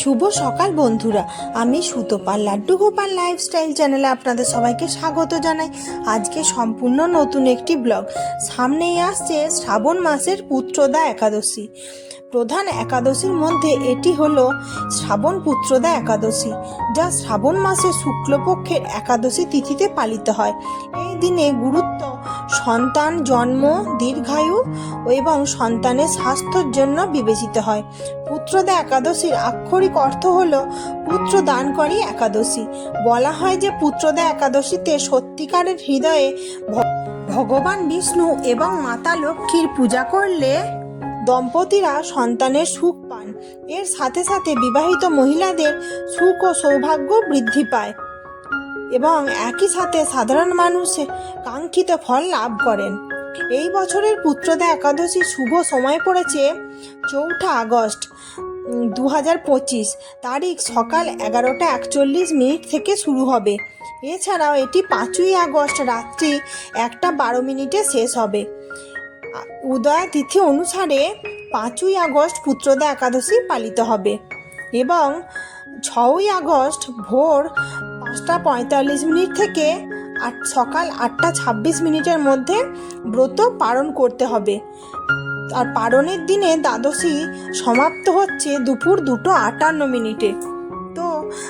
শুভ সকাল বন্ধুরা। আমি সুতোপাল লাড্ডু গোপাল লাইফস্টাইল চ্যানেলে আপনাদের সবাইকে স্বাগত জানাই। আজকে সম্পূর্ণ নতুন একটি ব্লগ। সামনেই আসছে শ্রাবণ মাসের পুত্রদা একাদশী। প্রধান একাদশীর মধ্যে এটি হলো শ্রাবণ পুত্রদা একাদশী, যা শ্রাবণ মাসে শুক্লপক্ষের একাদশী তিথিতে পালিত হয়। এই দিনে গুরুত্ব, সন্তান জন্ম, দীর্ঘায়ু এবং সন্তানের স্বাস্থ্যের জন্য বিবেচিত হয়। পুত্রদা একাদশীর আক্ষরিক অর্থ হল পুত্র দান দানকারী একাদশী। বলা হয় যে পুত্রদা একাদশীতে সত্যিকারের হৃদয়ে ভগবান বিষ্ণু এবং মাতা লক্ষ্মীর পূজা করলে দম্পতিরা সন্তানের সুখ পান। এর সাথে সাথে বিবাহিত মহিলাদের সুখ ও সৌভাগ্য বৃদ্ধি পায় এবং একই সাথে সাধারণ মানুষ কাঙ্ক্ষিত ফল লাভ করেন। এই বছরের পুত্রদা একাদশী শুভ সময় পড়েছে চৌঠা আগস্ট দু হাজার পঁচিশ। তারিখ সকাল এগারোটা একচল্লিশ মিনিট থেকে শুরু হবে। এছাড়াও এটি পাঁচই আগস্ট রাত্রি একটা বারো মিনিটে শেষ হবে। উদয়া তিথি অনুসারে পাঁচই আগস্ট পুত্রদা একাদশী পালিত হবে এবং ছয়ই আগস্ট ভোর পাঁচটা পঁয়তাল্লিশ মিনিট থেকে আট, সকাল আটটা ছাব্বিশ মিনিটের মধ্যে ব্রত পালন করতে হবে। আর পালনের দিনে দ্বাদশী সমাপ্ত হচ্ছে দুপুর দুটো আটান্ন মিনিটে।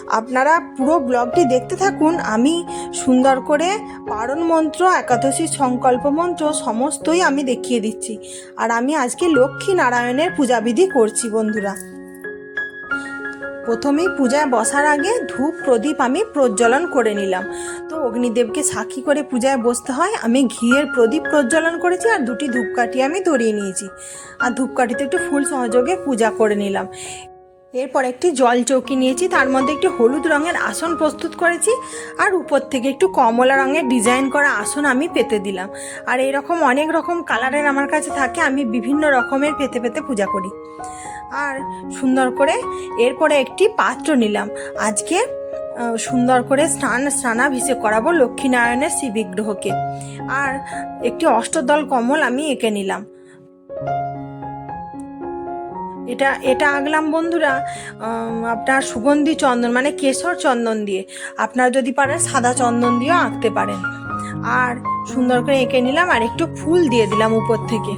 আপনারা পুরো ব্লগটি দেখতে থাকুন। আমি সুন্দর করে পারণ মন্ত্র, একাদশী সংকল্প মন্ত্র সমস্তই আমি দেখিয়ে দিচ্ছি। আর আমি আজকে লক্ষ্মী নারায়ণের পূজাবিধি করছি বন্ধুরা। প্রথমেই পূজায় বসার আগে ধূপ প্রদীপ আমি প্রজ্বলন করে নিলাম। তো অগ্নিদেবকে সাক্ষী করে পূজায় বসতে হয়। আমি ঘিয়ের প্রদীপ প্রজ্বলন করেছি আর দুটি ধূপকাঠি আমি ধরিয়ে নিয়েছি। আর ধূপকাঠিতে একটু ফুল সহযোগে পূজা করে নিলাম। এরপর একটি জল চৌকি নিয়েছি, তার মধ্যে একটি হলুদ রঙের আসন প্রস্তুত করেছি, আর উপর থেকে একটু কমলা রঙের ডিজাইন করা আসন আমি পেতে দিলাম। আর এরকম অনেক রকম কালারের আমার কাছে থাকে, আমি বিভিন্ন রকমের পেতে পেতে পূজা করি। আর সুন্দর করে এরপরে একটি পাত্র নিলাম। আজকে সুন্দর করে স্নান, স্নানাভিষেক করাবো লক্ষ্মীনারায়ণের শ্রী বিগ্রহকে আর একটি অষ্টদল কমল আমি এঁকে নিলাম। এটা এটা আঁকলাম বন্ধুরা আপনার সুগন্ধি চন্দন মানে কেশর চন্দন দিয়ে। আপনারা যদি পারেন সাদা চন্দন দিয়েও আঁকতে পারেন। আর সুন্দর করে এঁকে নিলাম আর একটু ফুল দিয়ে দিলাম উপর থেকে।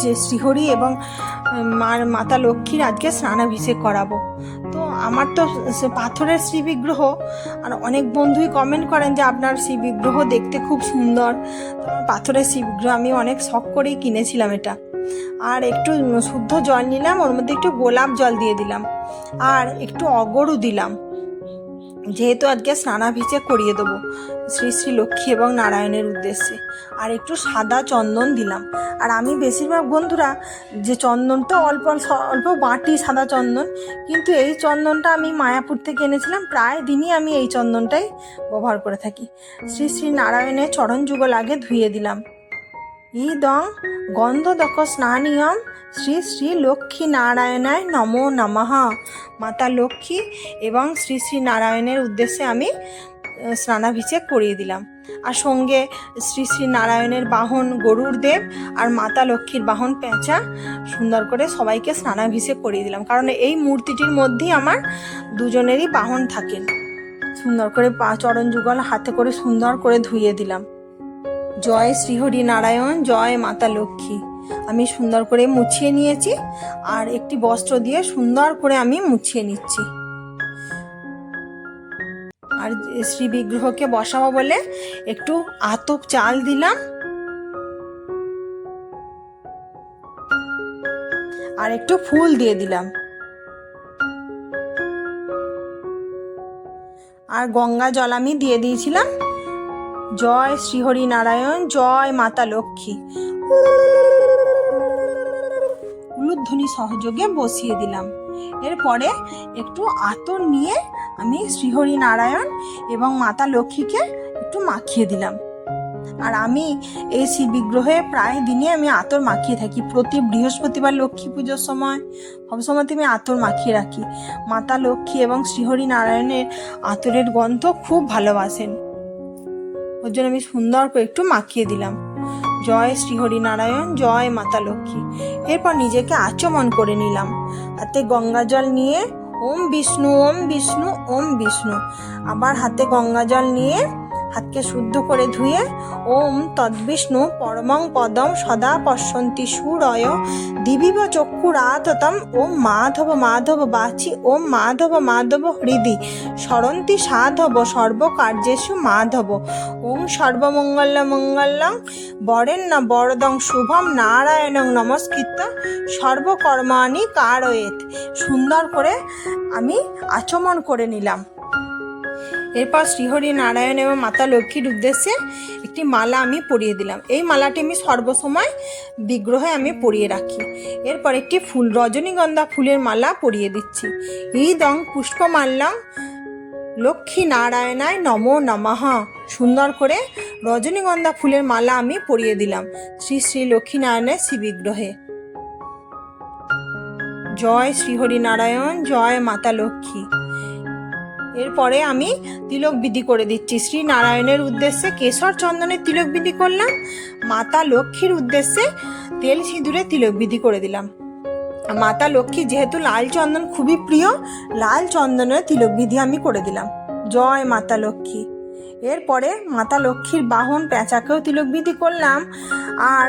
যে শ্রীহরি এবং মার মাতা লক্ষ্মীর আজকে স্নানাভিষেক করাবো। তো আমার তো পাথরের শ্রী বিগ্রহ আর অনেক বন্ধুই কমেন্ট করেন যে আপনার শ্রী বিগ্রহ দেখতে খুব সুন্দর। পাথরের শ্রী বিগ্রহ আমি অনেক শখ করেই কিনেছিলাম এটা। আর একটু শুদ্ধ জল নিলাম, ওর মধ্যে একটু গোলাপ জল দিয়ে দিলাম, আর একটু অগরু দিলাম। যেহেতু আজকে স্নানাভিষেক করিয়ে দেবো, শ্রী শ্রী লক্ষ্মী এবং নারায়ণের উদ্দেশ্যে। আর একটু সাদা চন্দন দিলাম। আর আমি বেশিরভাগ বন্ধুরা যে চন্দনটা অল্প অল্প বাটি সাদা চন্দন, কিন্তু এই চন্দনটা আমি মায়াপুর থেকে এনেছিলাম, প্রায় দিনই আমি এই চন্দনটাই ব্যবহার করে থাকি। শ্রী শ্রী নারায়ণের চরণ যুগল আগে ধুয়ে দিলাম। ইদং গন্ধদক স্নানীয়ম শ্রী শ্রী লক্ষ্মী নারায়ণায় নমো নমঃ। মাতা লক্ষ্মী এবং শ্রী শ্রী নারায়ণের উদ্দেশ্যে আমি স্নানাভিষেক করিয়ে দিলাম। আর সঙ্গে শ্রী শ্রী নারায়ণের বাহন গরুর দেব আর মাতা লক্ষ্মীর বাহন পেঁচা সুন্দর করে সবাইকে স্নানাভিষেক করিয়ে দিলাম। কারণ এই মূর্তিটির মধ্যেই আমার দুজনেরই বাহন থাকেন সুন্দর করে পা চরণ যুগল হাতে করে সুন্দর করে ধুইয়ে দিলাম। জয় শ্রীহরি নারায়ণ, জয় মাতা লক্ষ্মী। আমি সুন্দর করে মুছিয়ে নিয়েছি আর একটি বস্ত্র দিয়ে সুন্দর করে আমি মুছিয়ে নিচ্ছি। আর শ্রী বিগ্রহকে বসাবো বলে একটু আতক চাল দিলাম। আর একটু ফুল দিয়ে দিলাম। আর গঙ্গা জল আমি দিয়ে দিয়েছিলাম। জয় শ্রীহরি নারায়ণ, জয় মাতা লক্ষ্মী। উলুধ্বনি সহযোগে বসিয়ে দিলাম। এরপরে একটু আতর নিয়ে আমি শ্রীহরি নারায়ণ এবং মাতা লক্ষ্মীকে একটু মাখিয়ে দিলাম। আর আমি এই শিব বিগ্রহে প্রায় দিনই আমি আতর মাখিয়ে থাকি। প্রতি বৃহস্পতিবার লক্ষ্মী পুজোর সময় সবসময় আমি আতর মাখিয়ে রাখি। মাতা লক্ষ্মী এবং শ্রীহরি নারায়ণের আতরের গন্ধ খুব ভালোবাসেন। ওর জন্য আমি সুন্দর করে একটু মাখিয়ে দিলাম। জয় শ্রীহরি নারায়ণ জয় মাতা লক্ষ্মী। এরপর নিজেকে আচমন করে নিলাম। হাতে গঙ্গা জল নিয়ে ওম বিষ্ণু ওম বিষ্ণু ওম বিষ্ণু। আবার হাতে গঙ্গা জল নিয়ে হাতকে শুদ্ধ করে ধুয়ে ওম তদ্বিষ্ণু পরমং পদম সদা পশ্যন্তি সুরয় দিবিব চক্ষুরাততম ওম মাধব মাধব বাচি ওম মাধব মাধব হৃদি স্মরন্তি সাধব সর্বকার্যেষু মাধব ওম সর্বমঙ্গল মঙ্গলং না বরদং শুভম নারায়ণং নমস্কৃত সর্বকর্মাণি কারয়েত সুন্দর করে আমি আচমন করে নিলাম। এরপর শ্রীহরি নারায়ণ এবং মাতা লক্ষ্মীর উদ্দেশ্যে একটি মালা আমি পরিয়ে দিলাম। এই মালাটি আমি সর্বসময় বিগ্রহে আমি পরিয়ে রাখি। এরপর একটি ফুল, রজনীগন্ধা ফুলের মালা পরিয়ে দিচ্ছি। ঈদং পুষ্পমাল্যং লক্ষ্মী নারায়ণায় নমো নমঃ। সুন্দর করে রজনীগন্ধা ফুলের মালা আমি পরিয়ে দিলাম শ্রী শ্রী লক্ষ্মীনারায়ণের শ্রী বিগ্রহে জয় শ্রীহরি নারায়ণ, জয় মাতা লক্ষ্মী। এরপরে আমি তিলক বিধি করে দিচ্ছি। শ্রী নারায়ণের উদ্দেশ্যে কেশর চন্দনের তিলক বিধি করলাম, মাতা লক্ষ্মীর উদ্দেশ্যে তেল সিঁদুরে তিলক বিধি করে দিলাম। মাতা লক্ষ্মী যেহেতু লাল চন্দন খুবই প্রিয়, লাল চন্দনের তিলক বিধি আমি করে দিলাম। জয় মাতা লক্ষ্মী। এরপরে মাতা লক্ষ্মীর বাহন পেঁচাকেও তিলক বিধি করলাম। আর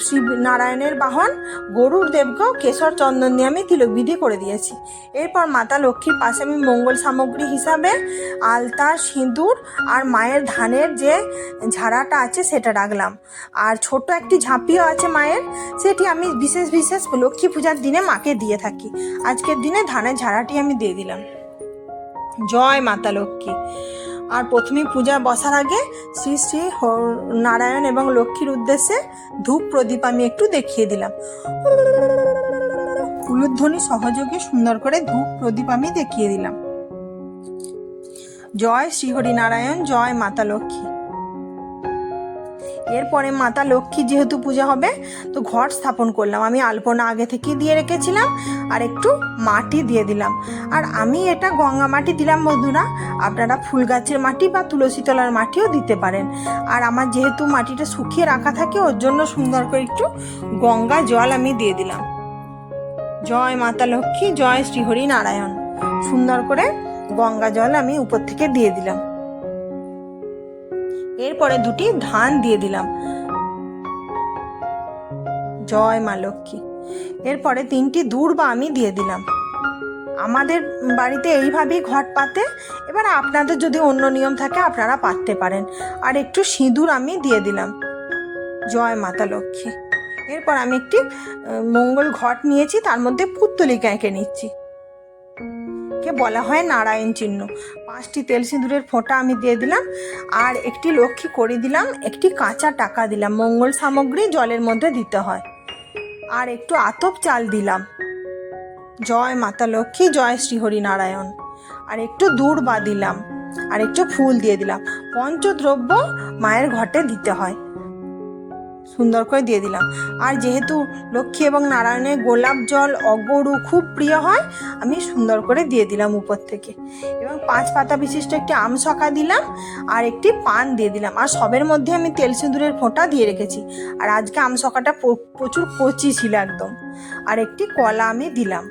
শিব নারায়ণের বাহন গরুর দেবকেও কেশর চন্দন দিয়ে আমি তিলক বিধি করে দিয়েছি। এরপর মাতা লক্ষ্মীর পাশে আমি মঙ্গল সামগ্রী হিসাবে আলতা, সিঁদুর আর মায়ের ধানের যে ঝাড়াটা আছে সেটা রাখলাম। আর ছোট একটি ঝাঁপিও আছে মায়ের, সেটি আমি বিশেষ বিশেষ লক্ষ্মী পূজার দিনে মাকে দিয়ে থাকি। আজকের দিনে ধানের ঝাড়াটি আমি দিয়ে দিলাম। জয় মাতা লক্ষ্মী। আর প্রথমে পূজা বসার আগে শ্রী শ্রী নারায়ণ এবং লক্ষ্মীর উদ্দেশ্যে ধূপ প্রদীপ আমি একটু দেখিয়ে দিলাম। উলুধ্বনি সহযোগে সুন্দর করে ধূপ প্রদীপ আমি দেখিয়ে দিলাম। জয় শ্রীহরি নারায়ণ জয় মাতা লক্ষ্মী। এরপরে মাতা লক্ষ্মী যেহেতু পূজা হবে, তো ঘট স্থাপন করলাম। আমি আলপনা আগে থেকেই দিয়ে রেখেছিলাম আর একটু মাটি দিয়ে দিলাম। আর আমি এটা গঙ্গা মাটি দিলাম বন্ধুরা, আপনারা ফুল গাছের মাটি বা তুলসী তলার মাটিও দিতে পারেন। আর আমার যেহেতু মাটিটা শুকিয়ে রাখা থাকে, ওর জন্য সুন্দর করে একটু গঙ্গা জল আমি দিয়ে দিলাম। জয় মাতা লক্ষ্মী, জয় শ্রীহরি নারায়ণ। সুন্দর করে গঙ্গা জল আমি উপর থেকে দিয়ে দিলাম। এরপরে দুটি ধান দিয়ে দিলাম। জয় মা লক্ষ্মী। এরপরে তিনটি দূর্বা আমি দিয়ে দিলাম। আমাদের বাড়িতে এইভাবেই ঘট পাতে। এবার আপনাদের যদি অন্য নিয়ম থাকে, আপনারা পাততে পারেন। আর একটু সিঁদুর আমি দিয়ে দিলাম। জয় মাতা লক্ষ্মী। এরপর আমি একটি মঙ্গল ঘট নিয়েছি, তার মধ্যে পুত্তলিকা এঁকে নিচ্ছি। কে বলা হয় নারায়ণ চিহ্ন। পাঁচটি তেল সিঁদুরের ফোঁটা আমি দিয়ে দিলাম আর একটি লক্ষ্মী করে দিলাম, একটি কাঁচা টাকা দিলাম। মঙ্গল সামগ্রী জলের মধ্যে দিতে হয়। আর একটু আতপ চাল দিলাম। জয় মাতা লক্ষ্মী, জয় শ্রীহরি নারায়ণ। আর একটু দূর্বা দিলাম। আর একটু ফুল দিয়ে দিলাম। পঞ্চদ্রব্য মায়ের ঘটে দিতে হয়। সুন্দর করে দিয়ে দিলাম। আর যেহেতু লক্ষ্মী এবং নারায়ণের গোলাপ জল অগরু খুব প্রিয় হয়, আমি সুন্দর করে দিয়ে দিলাম উপর থেকে। এবং পাঁচ পাতা বিশিষ্ট একটি আম আমশকা দিলাম আর একটি পান দিয়ে দিলাম। আর সবের মধ্যে আমি তেল সিঁদুরের ফোঁটা দিয়ে রেখেছি। আর আজকে আম শখাটা প্রচুর কচি ছিল একদম। আর একটি কলা আমি দিলাম।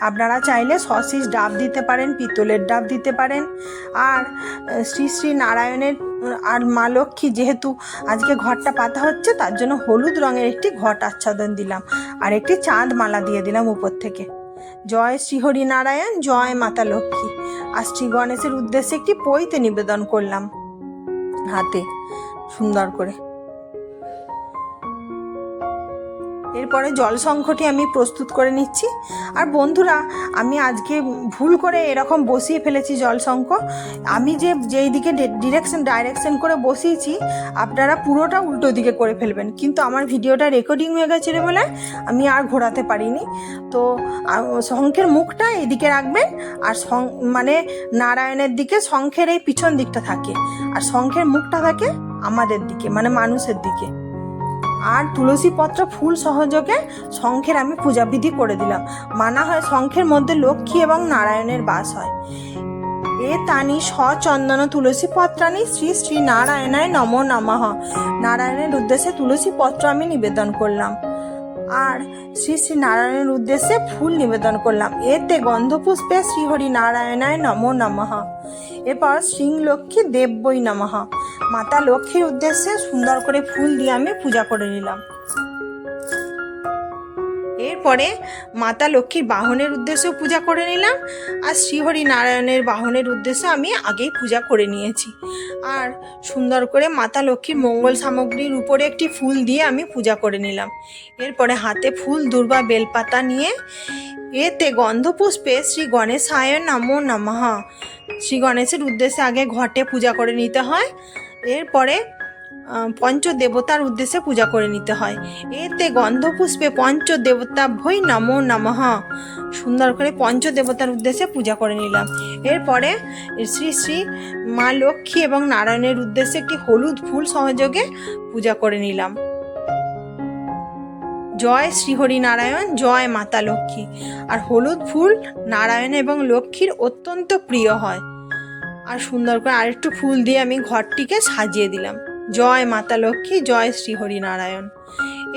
আপনারা চাইলে সসিস ডাব দিতে পারেন, পিতলের ডাব দিতে পারেন। আর শ্রী শ্রী নারায়ণের আর মা লক্ষ্মী যেহেতু আজকে ঘরটা পাতা হচ্ছে, তার জন্য হলুদ রঙের একটি ঘট আচ্ছাদন দিলাম। আর একটি চাঁদ মালা দিয়ে দিলাম উপর থেকে। জয় শ্রীহরি নারায়ণ, জয় মাতা লক্ষ্মী। আর শ্রী গণেশের উদ্দেশ্যে একটি পৈতে নিবেদন করলাম হাতে, সুন্দর করে। এরপরে জল সংখ্যটি আমি প্রস্তুত করে নিচ্ছি। আর বন্ধুরা, আমি আজকে ভুল করে এরকম বসিয়ে ফেলেছি জল সংখ্য। আমি যে, যেই দিকে ডিরেকশন ডাইরেকশন করে বসিয়েছি, আপনারা পুরোটা উল্টো দিকে করে ফেলবেন। কিন্তু আমার ভিডিওটা রেকর্ডিং হয়ে গেছিল বলে আমি আর ঘোরাতে পারিনি। তো শঙ্খের মুখটা এদিকে রাখবেন, আর শং- মানে নারায়ণের দিকে শঙ্খের এই পিছন দিকটা থাকে। আর শঙ্খের মুখটা থাকে আমাদের দিকে মানে মানুষের দিকে। আর তুলসী পত্র ফুল সহযোগে শঙ্খের আমি পূজাবিধি করে দিলাম। মানা হয় শঙ্খের মধ্যে লক্ষ্মী এবং নারায়ণের বাস হয়। এ তানি সচন্দন তুলসী পত্রানি শ্রী শ্রী নারায়ণায় নম নমঃ। নারায়ণের উদ্দেশ্যে তুলসী পত্র আমি নিবেদন করলাম। আর শ্রী শ্রী নারায়ণের উদ্দেশ্যে ফুল নিবেদন করলাম। এতে গন্ধপুষ্পে শ্রীহরি নারায়ণায় নম নমঃ। এরপর সিংলক্ষ্মী দেব্যই নমঃ। মাতা লক্ষ্মীর উদ্দেশ্যে সুন্দর করে ফুল দিয়ে আমি পূজা করে নিলাম। এরপরে মাতা লক্ষ্মীর বাহনের উদ্দেশ্যে পূজা করে নিলাম, আর শ্রীহরি নারায়ণের বাহনের উদ্দেশ্যে আমি আগেই পূজা করে নিয়েছি। আর সুন্দর করে মাতা লক্ষ্মীর মঙ্গল সামগ্রীর উপরে একটি ফুল দিয়ে আমি পূজা করে নিলাম। এরপরে হাতে ফুল, দুর্বা, বেলপাতা নিয়ে এতে গন্ধপুষ্পে শ্রী গণেশ গণেশায় নমো নমঃ। শ্রী গণেশের উদ্দেশ্যে আগে ঘটে পূজা করে নিতে হয়। এরপরে পঞ্চদেবতার উদ্দেশ্যে পূজা করে নিতে হয়। এতে গন্ধপুষ্পে পঞ্চদেবতা ভৈ নমো নমঃ। সুন্দর করে পঞ্চদেবতার উদ্দেশ্যে পূজা করে নিলাম। এরপরে শ্রী শ্রী মা লক্ষ্মী এবং নারায়ণের উদ্দেশ্যে একটি হলুদ ফুল সহযোগে পূজা করে নিলাম। জয় শ্রীহরি নারায়ণ, জয় মাতা লক্ষ্মী। আর হলুদ ফুল নারায়ণ এবং লক্ষ্মীর অত্যন্ত প্রিয় হয়। আর সুন্দর করে আরেকটু ফুল দিয়ে আমি ঘরটিকে সাজিয়ে দিলাম। জয় মাতা লক্ষ্মী, জয় শ্রীহরি নারায়ণ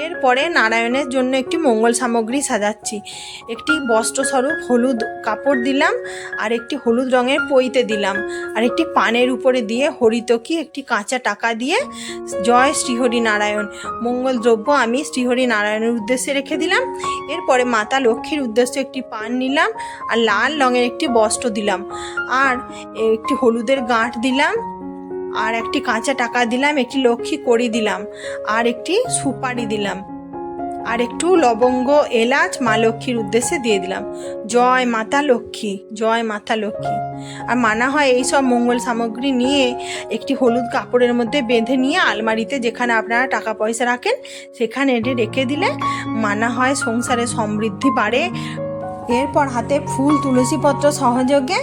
এরপরে নারায়ণের জন্য একটি মঙ্গল সামগ্রী সাজাচ্ছি। একটি বস্ত্রস্বরূপ, হলুদ কাপড় দিলাম, আর একটি হলুদ রঙের পইতে দিলাম, আর একটি পানের উপরে দিয়ে হরিতকি একটি কাঁচা টাকা দিয়ে জয় শ্রীহরি নারায়ণ মঙ্গল দ্রব্য আমি শ্রীহরি নারায়ণের উদ্দেশ্যে রেখে দিলাম। এরপরে মাতা লক্ষ্মীর উদ্দেশ্যে একটি পান নিলাম, আর লাল রঙের একটি বস্ত্র দিলাম, আর একটি হলুদের গাঁট দিলাম আর একটি কাঁচা টাকা দিলাম, একটি লক্ষ্মী কড়ি দিলাম, আর একটি সুপারি দিলাম। আর একটু লবঙ্গ, এলাচ, মা লক্ষ্মীর উদ্দেশ্যে দিয়ে দিলাম। জয় মাতা লক্ষ্মী, জয় মাতা লক্ষ্মী। আর মানা হয় এই সব মঙ্গল সামগ্রী নিয়ে একটি হলুদ কাপড়ের মধ্যে বেঁধে নিয়ে আলমারিতে যেখানে আপনারা টাকা পয়সা রাখেন, সেখানে এটি রেখে দিলে মানা হয় সংসারে সমৃদ্ধি বাড়ে এরপর হাতে ফুল তুলসী পত্র সহযোগে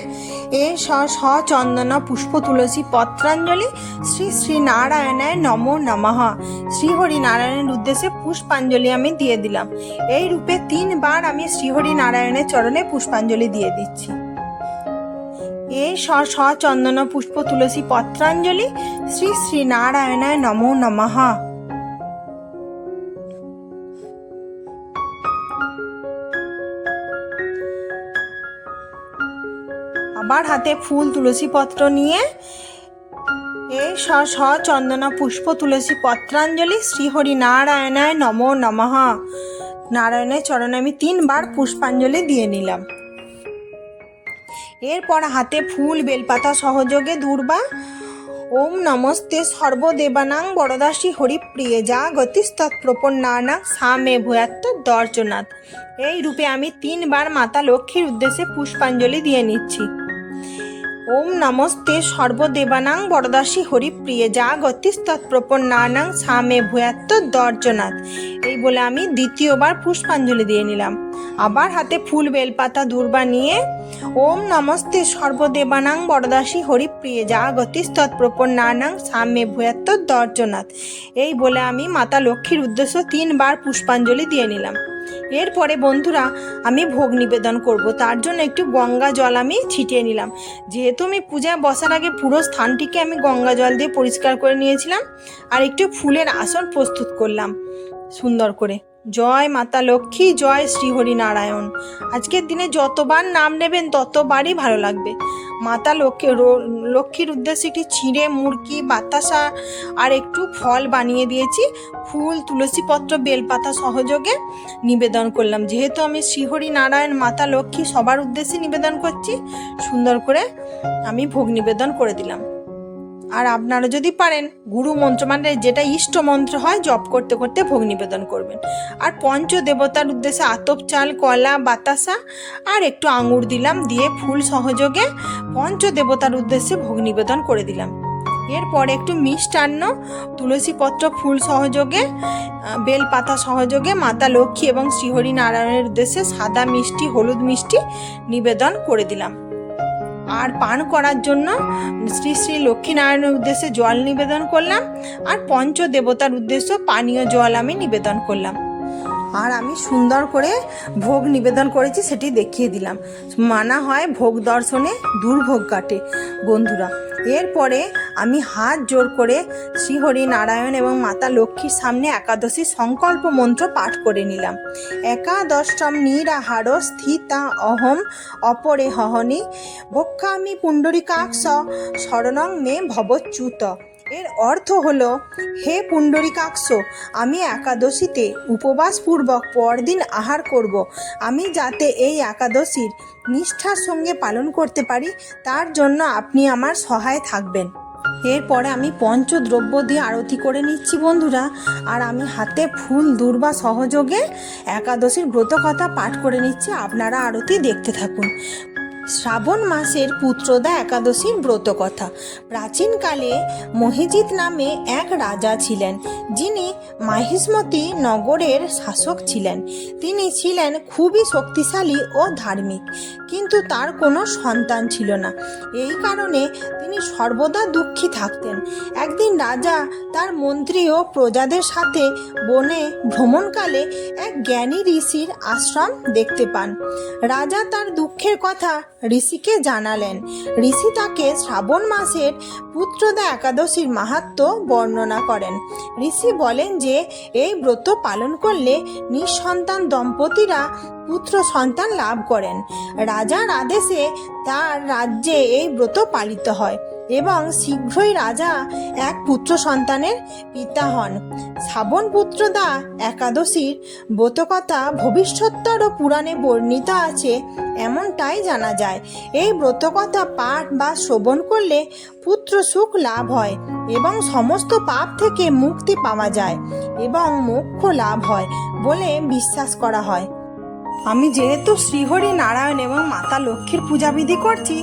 এ স চন্দন, পুষ্প, তুলসী পত্রাঞ্জলি, শ্রী শ্রী নারায়ণায় নমো নমঃ। শ্রীহরি নারায়ণের উদ্দেশ্যে পুষ্পাঞ্জলি আমি দিয়ে দিলাম। এই রূপে তিনবার আমি শ্রীহরি নারায়ণের চরণে পুষ্পাঞ্জলি দিয়ে দিচ্ছি। এ স স, চন্দন, পুষ্প, তুলসী পত্রাঞ্জলি, শ্রী শ্রী নারায়ণায় নমো নমঃ। আবার হাতে ফুল তুলসী পত্র নিয়ে এ স স চন্দনা পুষ্প তুলসী পত্রাঞ্জলি শ্রীহরি নারায়ণায় নম নমঃ। নারায়ণের চরণে আমি তিনবার পুষ্পাঞ্জলি দিয়ে নিলাম। এরপর হাতে ফুল, বেলপাতা সহযোগে দুর্বা, ওম নমস্তে সর্বদেবানাং বরদাসী হরিপ্রিয়ে যা গতিস্তৎ গতিস্তৎপ্রপন্নানাং সামে ভয়াত্ম দর্জনাথ। এই রূপে আমি তিনবার মাতা লক্ষ্মীর উদ্দেশ্যে পুষ্পাঞ্জলি দিয়ে নিচ্ছি। ওম নমস্তে সর্বদেবানাং বরদাসী হরিপ্রিয়ে, যা গতিস্তৎপ্রপন্নানাং সামে ভূয়াত্ম দর্জনাথ এই বলে আমি দ্বিতীয়বার পুষ্পাঞ্জলি দিয়ে নিলাম। আবার হাতে ফুল বেলপাতা দুর্বা নিয়ে ওম নমস্তে সর্বদেবানাং বরদাসী হরিপ্রিয়ে, যা গতিস্তৎপ্রপন্নানাং সামে ভূয়াত্ম দর্জনাথ এই বলে আমি মাতা লক্ষ্মীর উদ্দেশ্য তিনবার পুষ্পাঞ্জলি দিয়ে নিলাম। এরপরে, বন্ধুরা, আমি ভোগ নিবেদন করব। তার জন্য একটু গঙ্গা জল আমি ছিটিয়ে নিলাম। যেহেতু আমি পূজায় বসার আগে পুরো স্থানটিকে আমি গঙ্গা জল দিয়ে পরিষ্কার করে নিয়েছিলাম আর একটু ফুলের আসন প্রস্তুত করলাম সুন্দর করে। জয় মাতা লক্ষ্মী, জয় শ্রীহরি নারায়ণ আজকের দিনে যতবার নাম নেবেন, ততবারই ভালো লাগবে। মাতা লক্ষ্মী লক্ষ্মীর উদ্দেশ্যে একটি ছিঁড়ে মুরকি বাতাসা আর একটু ফল বানিয়ে দিয়েছি। ফুল তুলসী পত্র বেলপাতা সহযোগে নিবেদন করলাম। যেহেতু আমি শ্রীহরি নারায়ণ মাতা লক্ষ্মী সবার উদ্দেশ্যে নিবেদন করছি, সুন্দর করে আমি ভোগ নিবেদন করে দিলাম। আর আপনারা যদি পারেন, গুরু মন্ত্র মানে যেটা ইষ্ট মন্ত্র হয়, জপ করতে করতে ভোগ নিবেদন করবেন। আর পঞ্চ দেবতার উদ্দেশ্যে আতপ চাল, কলা, বাতাসা, আর একটু আঙুর দিলাম, দিয়ে ফুল সহযোগে পঞ্চ দেবতার উদ্দেশ্যে ভোগ নিবেদন করে দিলাম। এরপর একটু মিষ্টান্ন, তুলসী পত্র ফুল সহযোগে বেলপাতা সহযোগে মাতা লক্ষ্মী এবং শ্রীহরি নারায়ণের উদ্দেশ্যে সাদা মিষ্টি, হলুদ মিষ্টি নিবেদন করে দিলাম। আর পান করার জন্য শ্রী শ্রী লক্ষ্মীনারায়ণের উদ্দেশ্যে জল নিবেদন করলাম আর পঞ্চ দেবতার উদ্দেশ্য পানীয় জল আমি নিবেদন করলাম। আর আমি সুন্দর করে ভোগ নিবেদন করেছি, সেটি দেখিয়ে দিলাম। মানা হয় ভোগ দর্শনে দুর্ভোগ কাটে। বন্ধুরা, এরপরে আমি হাত জোর করে শ্রীহরি নারায়ণ এবং মাতা লক্ষ্মীর সামনে একাদশী সংকল্প মন্ত্র পাঠ করে নিলাম। একাদশম নিরাহার স্থিতা অহম অপরে হহনি ভক্ষামি পুণ্ডরিকাক্ষ শরণং মে ভবচ্যুত। এর অর্থ হলো, হে পুণ্ডরিকাক্ষ, আমি একাদশীতে উপবাসপূর্বক পরদিন আহার করব। আমি যাতে এই একাদশীর নিষ্ঠার সঙ্গে পালন করতে পারি, তার জন্য আপনি আমার সহায় থাকবেন। এরপরে আমি পঞ্চদ্রব্য দিয়ে আরতি করে নিচ্ছি বন্ধুরা। আর আমি হাতে ফুল, দুর্বা সহযোগে একাদশীর ব্রত কথা পাঠ করে নিচ্ছি। আপনারা আরতি দেখতে থাকুন। শ্রাবণ মাসের পুত্রদা একাদশীর ব্রত কথা। প্রাচীনকালে মহিজিৎ নামে এক রাজা ছিলেন, যিনি মাহিষ্মতি নগরের শাসক ছিলেন। তিনি ছিলেন খুবই শক্তিশালী ও ধার্মিক, কিন্তু তার কোনো সন্তান ছিল না। এই কারণে তিনি সর্বদা দুঃখী থাকতেন। একদিন রাজা তার মন্ত্রী ও প্রজাদের সাথে বনে ভ্রমণকালে এক জ্ঞানী ঋষির আশ্রম দেখতে পান। রাজা তার দুঃখের কথা ঋষিকে জানালেন। ঋষি তাকে শ্রাবণ মাসের পুত্রদা একাদশীর মাহাত্ম বর্ণনা করেন। ঋষি বলেন যে, এই ব্রত পালন করলে নিঃসন্তান দম্পতিরা পুত্র সন্তান লাভ করেন। রাজার আদেশে তার রাজ্যে এই ব্রত পালিত হয়। এবং শীঘ্রই রাজা এক পুত্র সন্তানের পিতা হন। শ্রাবণ পুত্র পুত্রদা একাদশীর ব্রতকথা ভবিষ্যত্তর পুরাণে বর্ণিত আছে, এমনটাই জানা যায়। এই ব্রতকথা পাঠ বা শ্রবণ করলে পুত্র সুখ লাভ হয় এবং সমস্ত পাপ থেকে মুক্তি পাওয়া যায় এবং মোক্ষ লাভ হয় বলে বিশ্বাস করা হয়। আমি যেহেতু শ্রীহরি নারায়ণ এবং মাতা লক্ষ্মীর পূজাবিধি করছি,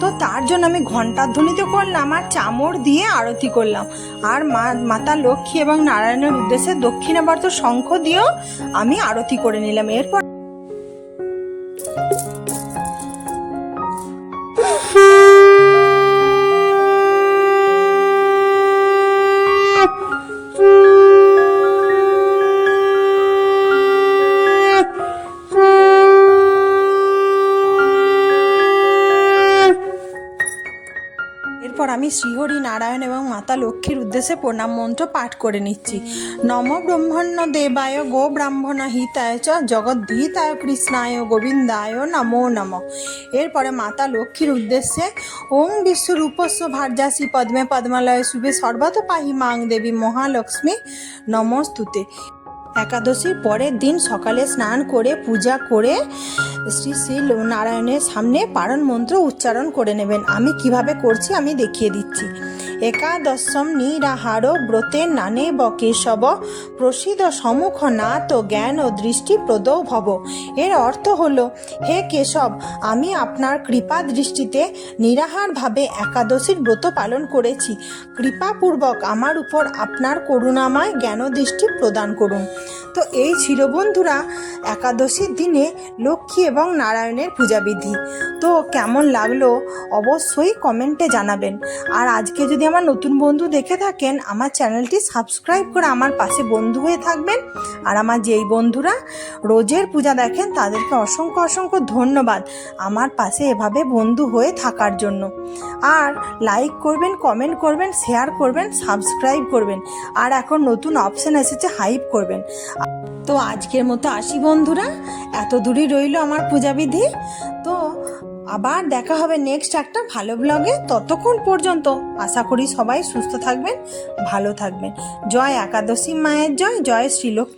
তো তার জন্য আমি ঘণ্টার ধ্বনিতে করলাম আর চামড় দিয়ে আরতি করলাম। আর মা, মাতা লক্ষ্মী এবং নারায়ণের উদ্দেশ্যে দক্ষিণাবর্ত শঙ্খ দিয়েও আমি আরতি করে নিলাম। এরপর শ্রীহরি নারায়ণ এবং মাতা লক্ষ্মীর উদ্দেশ্যে প্রণাম মন্ত্র পাঠ করে নিচ্ছি। নম ব্রহ্মণ্য দেবায় গো ব্রাহ্মণ হিতায় চ জগদ্ধিতায় কৃষ্ণায় গোবিন্দায় নমো নম। এরপরে মাতা লক্ষ্মীর উদ্দেশ্যে ওং বিশ্বরূপস্য ভার্যাসী পদ্মে পদ্মালয় শুভে সর্বত পাহি মাং দেবী মহালক্ষ্মী নমস্তুতে। একাদশীর পরের দিন সকালে স্নান করে পূজা করে শ্রী শ্রী নারায়ণের সামনে পারণ মন্ত্র উচ্চারণ করে নেবেন। আমি কীভাবে করছি আমি দেখিয়ে দিচ্ছি। একাদশম নিরাহার ব্রতে নানে ব কেশব প্রসিদ্ধ সম্মুখ নাথ জ্ঞান ও দৃষ্টি প্রদৌ ভব। এর অর্থ হলো, হে কেশব, আমি আপনার কৃপা দৃষ্টিতে নিরাহারভাবে একাদশীর ব্রত পালন করেছি। কৃপাপূর্বক আমার উপর আপনার করুণাময় জ্ঞান দৃষ্টি প্রদান করুন। তো এই ছিল বন্ধুরা একাদশীর দিনে লক্ষ্মী এবং নারায়ণের পূজাবিধি। তো কেমন লাগল অবশ্যই কমেন্টে জানাবেন। আর আজকে যদি আমার নতুন বন্ধু দেখে থাকেন, আমার চ্যানেলটি সাবস্ক্রাইব করে আমার পাশে বন্ধু হয়ে থাকবেন। আর আমার যেই বন্ধুরা রোজের পূজা দেখেন, তাদেরকে অসংখ্য অসংখ্য ধন্যবাদ আমার পাশে এভাবে বন্ধু হয়ে থাকার জন্য। আর লাইক করবেন, কমেন্ট করবেন, শেয়ার করবেন, সাবস্ক্রাইব করবেন। আর এখন নতুন অপশান এসেছে, হাইপ করবেন। তো আজকের মতো আসি বন্ধুরা। এত দূরই রইল আমার পূজাবিধি। তো আবার দেখা হবে নেক্সট একটা ভালো ব্লগে ততক্ষণ পর্যন্ত আশা করি সবাই সুস্থ থাকবেন, ভালো থাকবেন। জয় একাদশী মায়ের জয় জয় শ্রীলক্ষ্মী।